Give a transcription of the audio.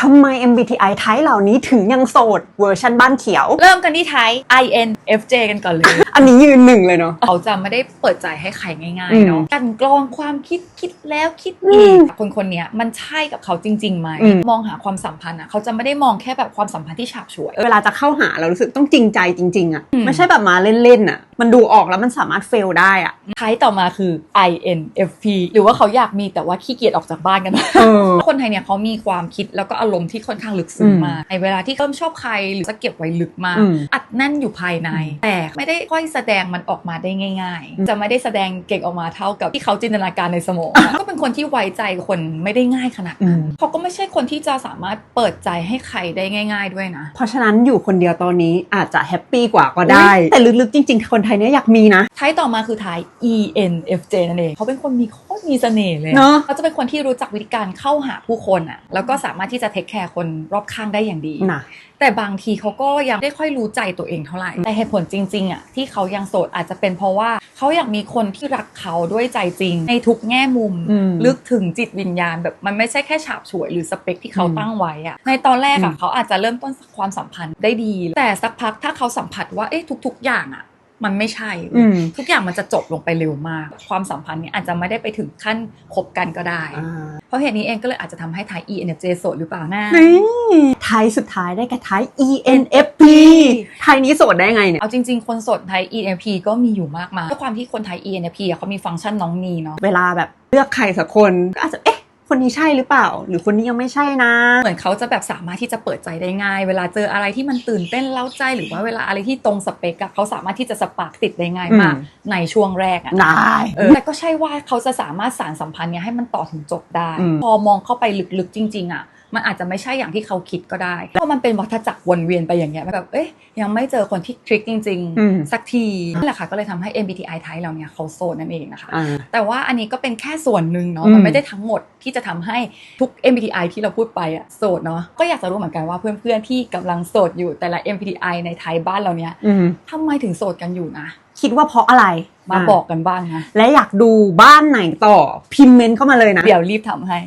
ทำไม MBTI ไทยเหล่านี้ถึงยังโสดเวอร์ชันบ้านเขียว เริ่มกันที่ไทย INFJ กันก่อนเลย อันนี้ยืนหนึ่งเลยเนาะ เขาจะไม่ได้เปิดใจให้ใครง่ายอืมๆเนาะกันกรองความคิดคิดแล้วคิดอือีมกคนคนๆเนี้ยมันใช่กับเขาจริงๆไหมอืม มองหาความสัมพันธ์อะเขาจะไม่ได้มองแค่แบบความสัมพันธ์ที่ฉาบฉวย เวลาจะเข้าหาเรารู้สึกต้องจริงใจจริง ๆอะอืม ไม่ใช่แบบมาเล่นๆอะมันดูออกแล้วมันสามารถเฟลได้อะไทยต่อมาคือ INFP หรือว่าเขาอยากมีแต่ว่าขี้เกียจออกจากบ้านกัน เออ คนไทยเนี่ยเขามีความคิดแล้วก็อารมณ์ที่ค่อนข้างลึกซึ้งอืมมากในเวลาที่เริ่มชอบใครหรือจะเก็บไว้ลึกมาก อืม อัดแน่นอยู่ภายใน แต่ไม่ได้ค่อยแสดงมันออกมาได้ง่ายอืมๆจะไม่ได้แสดงเก่งออกมาเท่ากับที่เขาจินตนาการในสมอง ก็เป็นคนที่ไว้ใจคนไม่ได้ง่ายขนาดอืนั้นมเขาก็ไม่ใช่คนที่จะสามารถเปิดใจให้ใครได้ง่าย ๆ ด้วยนะ เพราะฉะนั้นอยู่คนเดียวตอนนี้อาจจะแฮปปี้กว่าก็ได้อุ๊ยแต่ลึกๆจริง ๆ คนไทยเนี่ยอยากมีนะท้ายต่อมาคือท้าย ENFJ นั่นเองเขาเป็นคนมีโคตรมีเสน่ห์เลยเนอะเขาจะเป็นคนที่รู้จักวิธีการเข้าหาผู้คนอะแล้วก็สามารถที่จะเทคแคร์คนรอบข้างได้อย่างดีนะแต่บางทีเขาก็ยังไม่ค่อยรู้ใจตัวเองเท่าไหร่แต่เหตุผลจริงๆอะที่เขายังโสดอาจจะเป็นเพราะว่าเขาอยากมีคนที่รักเขาด้วยใจจริง ในทุกแง่มุมอืมลึกถึงจิตวิญญาณแบบมันไม่ใช่แค่ฉาบฉวยหรือสเปคที่เขาอืมตั้งไว้อะในตอนแรกอะอืมเขาอาจจะเริ่มต้นความสัมพันธ์ได้ดี แต่สักพักถ้าเขาสัมผัสว่าเอ๊ะทุก ๆ อย่างอะ มันไม่ใช่อืมทุกอย่างมันจะจบลงไปเร็วมาก ความสัมพันธ์เนี้อาจจะไม่ได้ไปถึงขั้นคบกันก็ได้อ่าเพราะเหตุนี้เองก็เลยอาจจะทำให้ไทย ENFJ โสดหรือเปล่านะนี่ไทยสุดท้ายได้แก่ไทย ENFP ไทยนี้โสดได้ไงเนี่ย เอาจริง ๆ คนโสดไทย ENFP ก็มีอยู่มากมายด้วยความที่คนไทย ENFP อะเขามีฟังก์ชันน้องนีเนาะ เวลาแบบเลือกใครสักคนก็อาจจะเอ๊ะ คนนี้ใช่หรือเปล่า หรือคนนี้ยังไม่ใช่นะ เหมือนเขาจะแบบสามารถที่จะเปิดใจได้ง่าย เวลาเจออะไรที่มันตื่นเต้นเล้าใจ หรือว่าเวลาอะไรที่ตรงสเปกอะเขาสามารถที่จะสปาร์กติดได้ง่ายมากอืมในช่วงแรกอะได้เออแต่ก็ใช่ว่าเขาจะสามารถสารสัมพันธ์เนี้ยให้มันต่อถึงจบได้อืมพอมองเข้าไปลึกๆจริง ๆอะ มันอาจจะไม่ใช่อย่างที่เขาคิดก็ได้เพราะมันเป็นวัฏจักรวนเวียนไปอย่างเงี้ยแบบเอ๊ยยังไม่เจอคนที่คลิกจริงอืมๆสักทีนั่นแหละค่ะก็เลยทำให้ MBTI ไทยเราเนี่ยเขาโซนนั่นเองนะคะอ่าแต่ว่าอันนี้ก็เป็นแค่ส่วนหนึ่งเนาะอืมมันไม่ได้ทั้งหมดที่จะทำให้ทุก MBTI ที่เราพูดไปอะโสดเนาะก็อยากจะรู้เหมือนกันว่าเพื่อนๆที่กำลังโสดอยู่แต่ละ MBTI ในไทยบ้านเราเนี่ยอืมทำไมถึงโสดกันอยู่นะคิดว่าเพราะอะไรมาบอกกันบ้างนะ และอยากดูบ้านไหนต่อพิมพ์เมนต์เข้ามาเลยนะ เดี๋ยวรีบทำให้